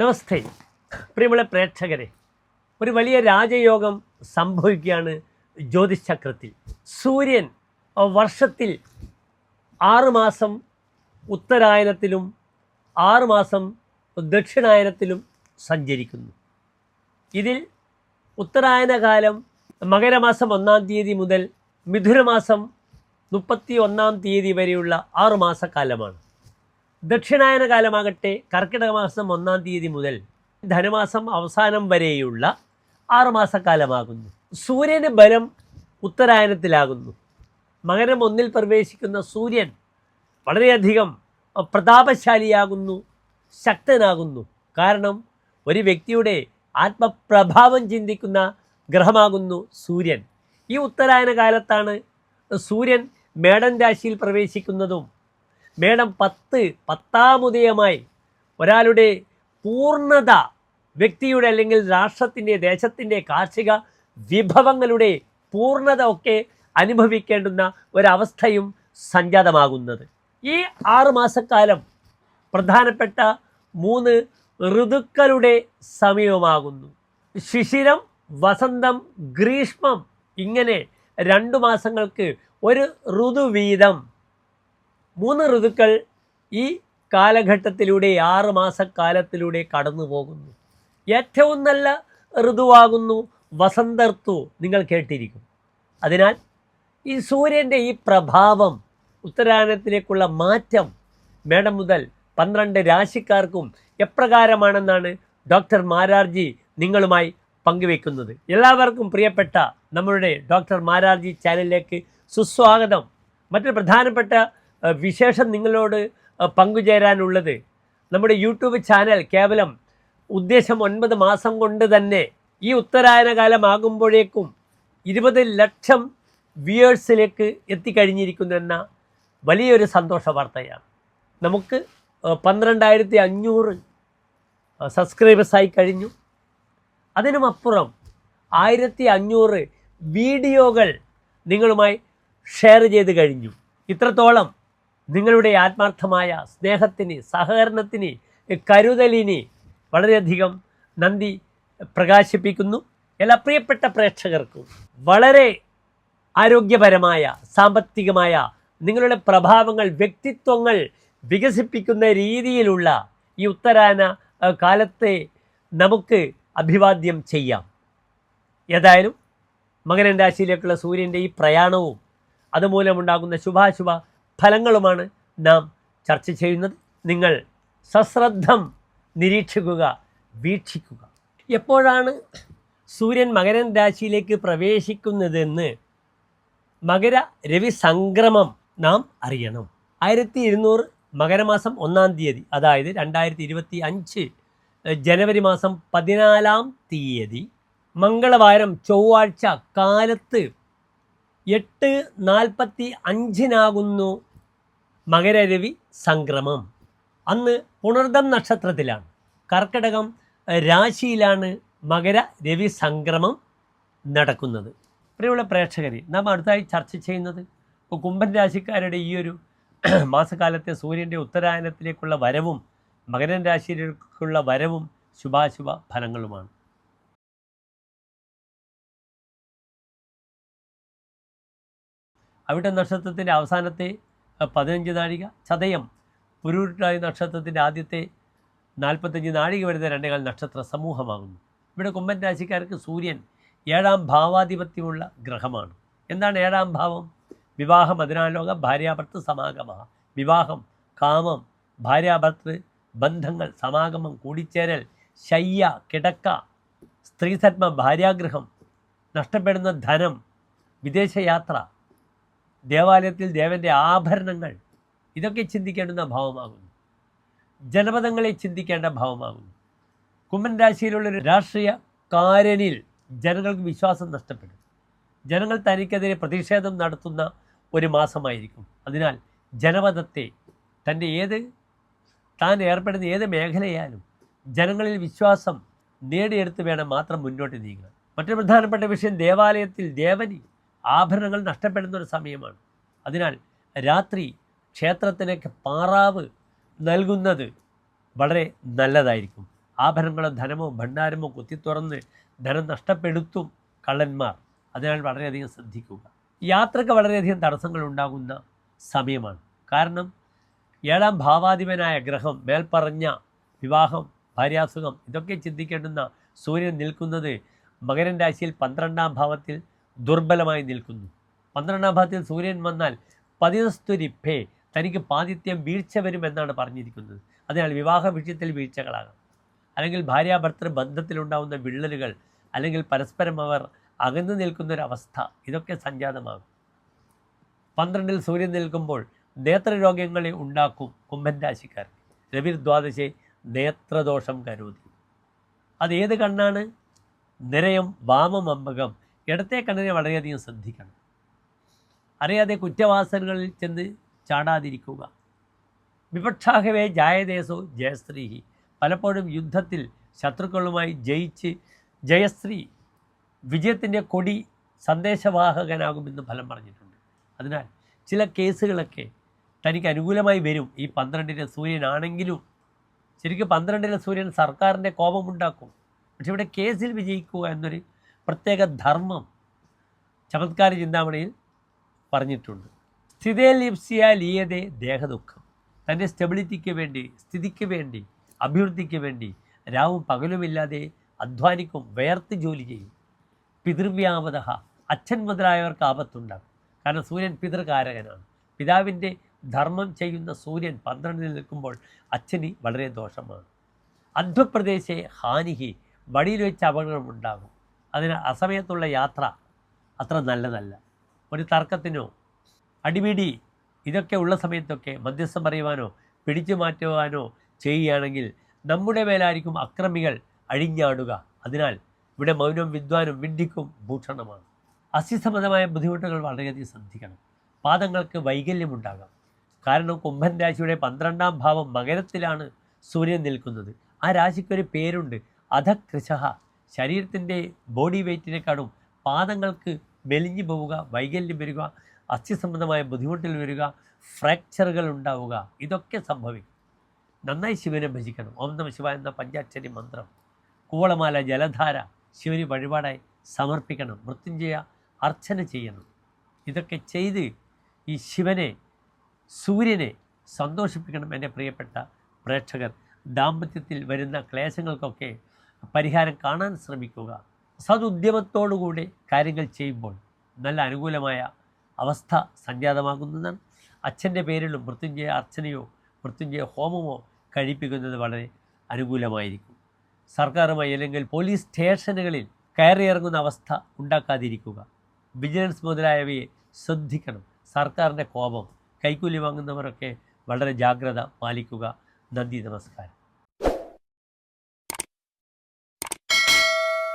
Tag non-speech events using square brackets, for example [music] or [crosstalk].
നമസ്തേ. പ്രിയമുള്ള പ്രേക്ഷകരെ ഒരു വലിയ രാജയോഗം സംഭവിക്കുകയാണ് ജ്യോതിശക്രത്തിൽ സൂര്യൻ വർഷത്തിൽ ആറുമാസം ഉത്തരായനത്തിലും ആറുമാസം ദക്ഷിണായനത്തിലും സഞ്ചരിക്കുന്നു. ഇതിൽ ഉത്തരായനകാലം മകരമാസം ഒന്നാം തീയതി മുതൽ മിഥുനമാസം മുപ്പത്തി ഒന്നാം തീയതി വരെയുള്ള ആറുമാസക്കാലമാണ് ദക്ഷിണായന കാലമാകട്ടെ കർക്കിടക മാസം ഒന്നാം തീയതി മുതൽ ധനുമാസം അവസാനം വരെയുള്ള ആറുമാസക്കാലമാകുന്നു. സൂര്യന് ബലം ഉത്തരായനത്തിലാകുന്നു. മകരം ഒന്നിൽ പ്രവേശിക്കുന്ന സൂര്യൻ വളരെയധികം പ്രതാപശാലിയാകുന്നു ശക്തനാകുന്നു. കാരണം ഒരു വ്യക്തിയുടെ ആത്മപ്രഭാവം ചിന്തിക്കുന്ന ഗ്രഹമാകുന്നു സൂര്യൻ. ഈ ഉത്തരായന കാലത്താണ് സൂര്യൻ മേടൻ രാശിയിൽ പ്രവേശിക്കുന്നതും മേടം പത്ത് പത്താമുദയമായി ഒരാളുടെ പൂർണത വ്യക്തിയുടെ അല്ലെങ്കിൽ രാഷ്ട്രത്തിന്റെ ദേശത്തിന്റെ കാർഷിക വിഭവങ്ങളുടെ പൂർണത ഒക്കെ അനുഭവിക്കേണ്ടുന്ന ഒരവസ്ഥയും സംജാതമാകുന്നത്. ഈ ആറുമാസക്കാലം പ്രധാനപ്പെട്ട മൂന്ന് ഋതുക്കളുടെ സമയമാകുന്നു ശിശിരം വസന്തം ഗ്രീഷ്മം ഇങ്ങനെ രണ്ടു മാസങ്ങൾക്ക് ഒരു ഋതു വീതം മൂന്ന് ഋതുക്കൾ ഈ കാലഘട്ടത്തിലൂടെ ആറ് മാസക്കാലത്തിലൂടെ കടന്നു പോകുന്നു. ഏറ്റവും നല്ല ഋതുവാകുന്നു വസന്തർത്തു നിങ്ങൾ കേട്ടിരിക്കും. അതിനാൽ ഈ സൂര്യന്റെ ഈ പ്രഭാവം ഉത്തരായനത്തിലേക്കുള്ള മാറ്റം മേടം മുതൽ പന്ത്രണ്ട് രാശിക്കാർക്കും എപ്രകാരമാണെന്നാണ് ഡോക്ടർ മാരാർജി നിങ്ങളുമായി പങ്കുവെക്കുന്നത് എല്ലാവർക്കും പ്രിയപ്പെട്ട നമ്മളുടെ ഡോക്ടർ മാരാർജി ചാനലിലേക്ക് സുസ്വാഗതം. മറ്റൊരു പ്രധാനപ്പെട്ട വിശേഷം നിങ്ങളോട് പങ്കുചേരാനുള്ളത്. നമ്മുടെ യൂട്യൂബ് ചാനൽ കേവലം ഉദ്ദേശം ഒൻപത് മാസം കൊണ്ട് തന്നെ ഈ ഉത്തരായന കാലമാകുമ്പോഴേക്കും ഇരുപത് ലക്ഷം വ്യൂവേഴ്സിലേക്ക് എത്തിക്കഴിഞ്ഞിരിക്കുന്നു എന്ന വലിയൊരു സന്തോഷ വാർത്തയാണ്. നമുക്ക് പന്ത്രണ്ടായിരത്തി അഞ്ഞൂറ് സബ്സ്ക്രൈബേഴ്സായി കഴിഞ്ഞു. അതിനുമപ്പുറം ആയിരത്തി അഞ്ഞൂറ് വീഡിയോകൾ നിങ്ങളുമായി ഷെയർ ചെയ്ത് കഴിഞ്ഞു. ഇത്രത്തോളം. നിങ്ങളുടെ ആത്മാർത്ഥമായ സ്നേഹത്തിന് സഹകരണത്തിന് കരുതലിന് വളരെയധികം നന്ദി പ്രകാശിപ്പിക്കുന്നു. എല്ലാ പ്രിയപ്പെട്ട പ്രേക്ഷകർക്കും വളരെ ആരോഗ്യപരമായ സാമ്പത്തികമായ നിങ്ങളുടെ പ്രഭാവങ്ങൾ വ്യക്തിത്വങ്ങൾ വികസിപ്പിക്കുന്ന രീതിയിലുള്ള ഈ ഉത്തരാന കാലത്തെ നമുക്ക് അഭിവാദ്യം ചെയ്യാം. ഏതായാലും മകരൻ രാശിയിലേക്കുള്ള സൂര്യന്റെ ഈ പ്രയാണവും അതുമൂലമുണ്ടാകുന്ന ശുഭാശുഭ ഫലങ്ങളുമാണ് നാം ചർച്ച ചെയ്യുന്നത്. നിങ്ങൾ സശ്രദ്ധം നിരീക്ഷിക്കുക വീക്ഷിക്കുക. എപ്പോഴാണ് സൂര്യൻ മകരൻ രാശിയിലേക്ക് പ്രവേശിക്കുന്നതെന്ന് മകര രവി സംക്രമം നാം അറിയണം. ആയിരത്തി ഇരുന്നൂറ് മകരമാസം ഒന്നാം തീയതി അതായത് രണ്ടായിരത്തി ഇരുപത്തി അഞ്ച് ജനുവരി മാസം പതിനാലാം തീയതി മംഗളവാരം ചൊവ്വാഴ്ച കാലത്ത് എട്ട് നാൽപ്പത്തി അഞ്ചിനാകുന്നു മകരരവി സംക്രമം. അന്ന് പുണർദം നക്ഷത്രത്തിലാണ്. കർക്കിടകം രാശിയിലാണ് മകര രവി സംക്രമം നടക്കുന്നത്. പ്രിയമുള്ള പ്രേക്ഷകരെ നാം അടുത്തായി ചർച്ച ചെയ്യുന്നത് കുംഭൻ രാശിക്കാരുടെ ഈ ഒരു [clears throat] മാസകാലത്തെ സൂര്യന്റെ ഉത്തരായനത്തിലേക്കുള്ള വരവും മകരൻ രാശിയിലേക്കുള്ള വരവും ശുഭാശുഭ ഫലങ്ങളുമാണ്. അവിടെ നക്ഷത്രത്തിന്റെ അവസാനത്തെ പതിനഞ്ച് നാഴിക ചതയം പുരുട്ടായി നക്ഷത്രത്തിന്റെ ആദ്യത്തെ നാൽപ്പത്തഞ്ച് നാഴിക വരുന്ന രണ്ടേകാൽ നക്ഷത്ര സമൂഹമാകുന്നു. ഇവിടെ കുമ്പൻ രാശിക്കാർക്ക് സൂര്യൻ ഏഴാം ഭാവാധിപത്യമുള്ള ഗ്രഹമാണ്. എന്താണ് ഏഴാം ഭാവം? വിവാഹം അതിനാലോക ഭാര്യാഭർത്തൃ സമാഗമ. വിവാഹം കാമം ഭാര്യാഭർത്തൃ ബന്ധങ്ങൾ സമാഗമം കൂടിച്ചേരൽ ശയ്യ കിടക്ക സ്ത്രീധർമ്മ ഭാര്യാഗ്രഹം നഷ്ടപ്പെടുന്ന ധനം വിദേശയാത്ര ദേവാലയത്തിൽ ദേവന്റെ ആഭരണങ്ങൾ. ഇതൊക്കെ ചിന്തിക്കേണ്ടുന്ന ഭാവമാകുന്നു. ജനപദങ്ങളെ ചിന്തിക്കേണ്ട ഭാവമാകുന്നു. രാശിയിലുള്ള രാശിയിലുള്ളൊരു രാഷ്ട്രീയ കാരനിൽ ജനങ്ങൾക്ക് വിശ്വാസം നഷ്ടപ്പെടും. ജനങ്ങൾ തനിക്കെതിരെ പ്രതിഷേധം നടത്തുന്ന ഒരു മാസമായിരിക്കും. അതിനാൽ ജനപദത്തെ തന്റെ ഏത് താൻ ഏർപ്പെടുന്ന ഏത് മേഖലയായാലും ജനങ്ങളിൽ വിശ്വാസം നേടിയെടുത്ത് വേണം മാത്രം മുന്നോട്ട് നീങ്ങാൻ. മറ്റൊരു പ്രധാനപ്പെട്ട വിഷയം ദേവാലയത്തിൽ ദേവനി ആഭരണങ്ങൾ നഷ്ടപ്പെടുന്ന ഒരു സമയമാണ്. അതിനാൽ രാത്രി ക്ഷേത്രത്തിലേക്ക് പാറാവ് നൽകുന്നത് വളരെ നല്ലതായിരിക്കും. ആഭരണങ്ങളോ ധനമോ ഭണ്ഡാരമോ കുത്തിത്തുറന്ന് ധനം നഷ്ടപ്പെടുത്തും കള്ളന്മാർ. അതിനാൽ വളരെയധികം ശ്രദ്ധിക്കുക. യാത്രയ്ക്ക് വളരെയധികം തടസ്സങ്ങൾ ഉണ്ടാകുന്ന സമയമാണ്. കാരണം ഏഴാം ഭാവാധിപനായ ഗ്രഹം മേൽപ്പറഞ്ഞ വിവാഹം ഭാര്യാസുഖം ഇതൊക്കെ ചിന്തിക്കേണ്ടുന്ന സൂര്യൻ നിൽക്കുന്നത് മകരൻ രാശിയിൽ പന്ത്രണ്ടാം ഭാവത്തിൽ ദുർബലമായി നിൽക്കുന്നു. പന്ത്രണ്ടാം ഭാഗത്തിൽ സൂര്യൻ വന്നാൽ പതിനസ്തുരിപ്പേ തനിക്ക് പാതിത്യം വീഴ്ച വരുമെന്നാണ് പറഞ്ഞിരിക്കുന്നത്. അതിനാൽ വിവാഹ വിഷയത്തിൽ വീഴ്ചകളാകാം. അല്ലെങ്കിൽ ഭാര്യാഭർത്തൃ ബന്ധത്തിലുണ്ടാകുന്ന വിള്ളലുകൾ അല്ലെങ്കിൽ പരസ്പരം അവർ അകന്നു നിൽക്കുന്നൊരവസ്ഥ ഇതൊക്കെ സംജാതമാകും. പന്ത്രണ്ടിൽ സൂര്യൻ നിൽക്കുമ്പോൾ നേത്രരോഗങ്ങളെ ഉണ്ടാക്കും കുംഭൻ രാശിക്കാർ രവിർ ദ്വാദശെ നേത്രദോഷം കരുതി. അത് ഏത് കണ്ണാണ്? നിരയം വാമം അമ്പകം ഇടത്തെ കണ്ണിനെ വളരെയധികം ശ്രദ്ധിക്കണം. അറിയാതെ കുറ്റവാസനകളിൽ ചെന്ന് ചാടാതിരിക്കുക. വിപക്ഷാഹവേ ജായദേശോ ജയശ്രീ പലപ്പോഴും യുദ്ധത്തിൽ ശത്രുക്കളുമായി ജയിച്ച് ജയശ്രീ വിജയത്തിന്റെ കൊടി സന്ദേശവാഹകനാകുമെന്ന് ഫലം പറഞ്ഞിട്ടുണ്ട്. അതിനാൽ ചില കേസുകളൊക്കെ തനിക്ക് അനുകൂലമായി വരും. ഈ പന്ത്രണ്ടിലെ സൂര്യനാണെങ്കിലും ശരിക്കും പന്ത്രണ്ടിലെ സൂര്യൻ സർക്കാരിന്റെ കോപമുണ്ടാക്കും. പക്ഷെ ഇവിടെ കേസിൽ വിജയിക്കുക എന്നൊരു പ്രത്യേക ധർമ്മം ചമത്കാര ചിന്താമണിയിൽ പറഞ്ഞിട്ടുണ്ട്. സ്ഥിതേലിപ്സിയ ലീയതേ ദേഹദുഃഖം. തന്റെ സ്റ്റെബിലിറ്റിക്ക് വേണ്ടി സ്ഥിതിക്ക് വേണ്ടി അഭിവൃദ്ധിക്ക് വേണ്ടി രാവും പകലുമില്ലാതെ അധ്വാനിക്കും വേർത്ത് ജോലി ചെയ്യും. പിതൃവ്യാപത അച്ഛൻ മുതലായവർക്ക് ആപത്തുണ്ടാകും കാരണം സൂര്യൻ പിതൃകാരകനാണ്. പിതാവിന്റെ ധർമ്മം ചെയ്യുന്ന സൂര്യൻ പന്ത്രണ്ടിൽ നിൽക്കുമ്പോൾ അച്ഛന് വളരെ ദോഷമാണ്. അധ്വപ്രദേശെ ഹാനിഹി. വടിയിൽ വെച്ച് അപകടമുണ്ടാകും. അതിന് അസമയത്തുള്ള യാത്ര അത്ര നല്ലതല്ല. ഒരു തർക്കത്തിനോ അടിപിടി ഇതൊക്കെ ഉള്ള സമയത്തൊക്കെ മധ്യസ്ഥം പറയുവാനോ പിടിച്ചു മാറ്റുവാനോ ചെയ്യുകയാണെങ്കിൽ നമ്മുടെ മേലായിരിക്കും അക്രമികൾ അഴിഞ്ഞാടുക. അതിനാൽ ഇവിടെ മൗനം വിദ്വാനും വിഡ്ഢിക്കും ഭൂഷണമാണ്. അസ്യസമ്മതമായ ബുദ്ധിമുട്ടുകൾ വളരെയധികം ശ്രദ്ധിക്കണം. പാദങ്ങൾക്ക് വൈകല്യമുണ്ടാകാം. കാരണം കുംഭൻ രാശിയുടെ പന്ത്രണ്ടാം ഭാവം മകരത്തിലാണ് സൂര്യൻ നിൽക്കുന്നത്. ആ രാശിക്കൊരു പേരുണ്ട്. അധകൃശഹ. ശരീരത്തിന്റെ ബോഡി വെയ്റ്റിനെക്കാളും പാദങ്ങൾക്ക് മെലിഞ്ഞു പോവുക വൈകല്യം വരിക അസ്ഥി സംബന്ധമായ ബുദ്ധിമുട്ടിൽ വരിക ഫ്രാക്ചറുകൾ ഉണ്ടാവുക ഇതൊക്കെ സംഭവിക്കും. നന്നായി ശിവനെ ഭജിക്കണം. ഓം നമ ശിവ എന്ന പഞ്ചാക്ഷരി മന്ത്രം. കൂവളമാല ജലധാര ശിവന് വഴിപാടായി സമർപ്പിക്കണം. മൃത്യുഞ്ജയ അർച്ചന ചെയ്യണം. ഇതൊക്കെ ചെയ്ത് ഈ ശിവനെ സൂര്യനെ സന്തോഷിപ്പിക്കണം എന്റെ പ്രിയപ്പെട്ട പ്രേക്ഷകർ. ദാമ്പത്യത്തിൽ വരുന്ന ക്ലേശങ്ങൾക്കൊക്കെ പരിഹാരം കാണാൻ ശ്രമിക്കുക. സതുദ്യമത്തോടുകൂടി കാര്യങ്ങൾ ചെയ്യുമ്പോൾ നല്ല അനുകൂലമായ അവസ്ഥ സംജാതമാകുന്നതാണ്. അച്ഛന്റെ പേരിലും മൃത്യുഞ്ജയ അർച്ചനയോ മൃത്യുഞ്ജയ ഹോമമോ കഴിപ്പിക്കുന്നത് വളരെ അനുകൂലമായിരിക്കും. സർക്കാരുമായി അല്ലെങ്കിൽ പോലീസ് സ്റ്റേഷനുകളിൽ കയറിയിറങ്ങുന്ന അവസ്ഥ ഉണ്ടാക്കാതിരിക്കുക. വിജിലൻസ് മുതലായവയെ ശ്രദ്ധിക്കണം. സർക്കാരിന്റെ കോപം കൈക്കൂലി വാങ്ങുന്നവരൊക്കെ വളരെ ജാഗ്രത പാലിക്കുക. നന്ദി നമസ്കാരം.